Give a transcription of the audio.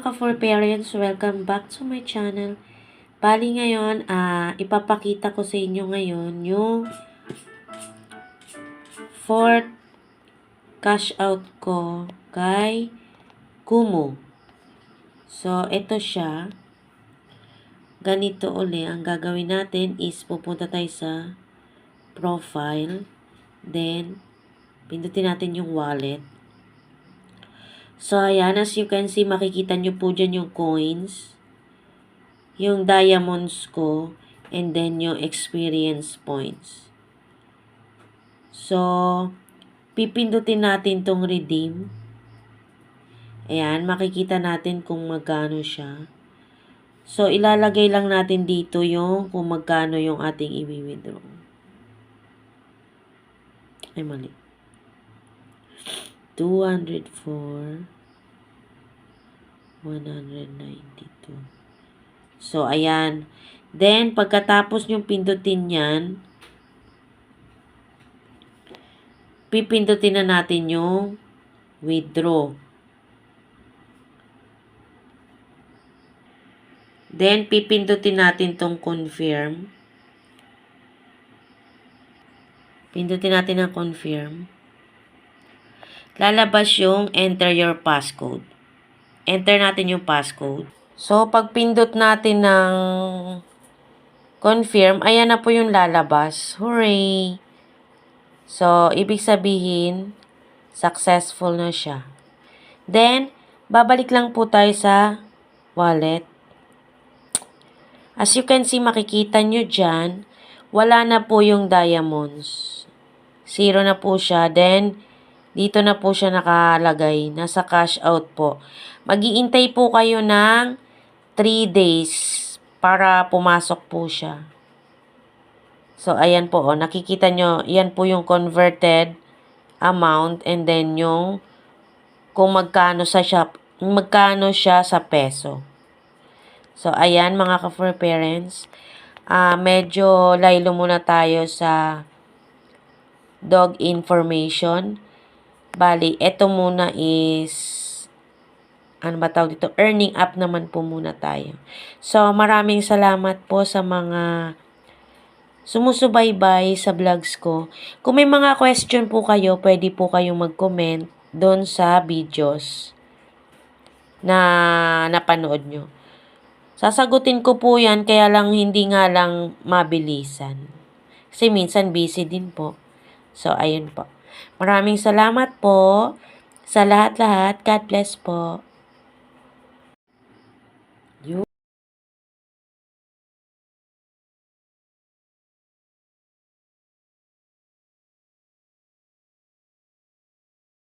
for parents, welcome back to my channel. Bali ngayon, ah ipapakita ko sa inyo ngayon yung fourth cash out ko kay Kumu. So, ito siya. Ganito uli. Ang gagawin natin is pupunta tayo sa profile. Then, pindutin natin yung wallet. So, ayan, as you can see, makikita nyo po dyan yung coins, yung diamonds ko, and then yung experience points. So, pipindutin natin tong redeem. Ayan, makikita natin kung magkano siya. So, ilalagay lang natin dito yung kung magkano yung ating i-withdraw. Ay, mali. 204 192 So, ayan. Then, pagkatapos yung pindutin yan, pipindutin na natin yung withdraw. Then, pipindutin natin tong confirm. Pindutin natin ang confirm lalabas yung enter your passcode. Enter natin yung passcode. So, pag pindot natin ng confirm, ayan na po yung lalabas. Hooray! So, ibig sabihin, successful na siya. Then, babalik lang po tayo sa wallet. As you can see, makikita nyo dyan, wala na po yung diamonds. Zero na po siya. Then, dito na po siya nakalagay. Nasa cash out po. Magiintay po kayo ng 3 days para pumasok po siya. So, ayan po. Oh, nakikita nyo, yan po yung converted amount and then yung kung magkano sa siya, magkano siya sa peso. So, ayan mga ka-for parents. Uh, medyo laylo muna tayo sa dog information. Bali, ito muna is, ano ba tawag dito? Earning up naman po muna tayo. So, maraming salamat po sa mga sumusubaybay sa vlogs ko. Kung may mga question po kayo, pwede po kayong mag-comment doon sa videos na napanood nyo. Sasagutin ko po yan, kaya lang hindi nga lang mabilisan. Kasi minsan busy din po. So, ayun po. Maraming salamat po sa lahat-lahat. God bless po.